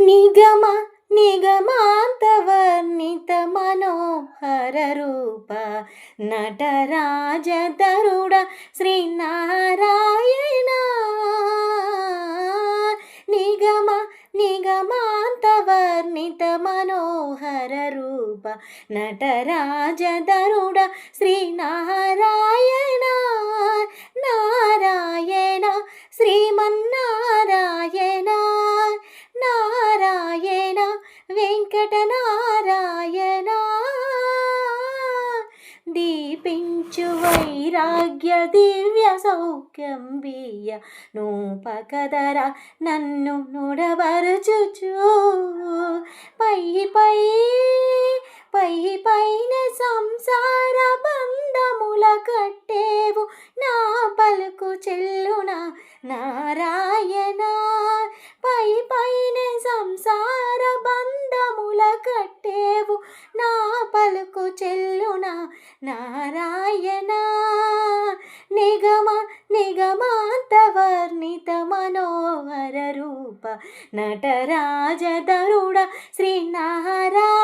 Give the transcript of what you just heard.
నిగమ నిగమాంతవర్ణిత మనోహర రూప నటరాజతరుడ శ్రీనారాయణ. నిగమ నిగమాంతవర్ణిత మనోహర రూప నటరాజతరుడ శ్రీనారాయణ. నారాయణ శ్రీమన్నారాయణ నారాయణ వెంకటనారాయణ. దీపించు వైరాగ్య దివ్య సౌఖ్యం బియ్య నూపకదర నన్ను నుడబరుచుచు పై పై పై పైన సంసార బంధముల కట్టేవు నా పలుకు చెల్లున నారాయణ. కట్టేవు. నా పలుకు చెల్లున? నారాయణ. నిగమ నిగమాంతవర్ణిత మనోహర రూప నటరాజధరుడ శ్రీనారాయణ.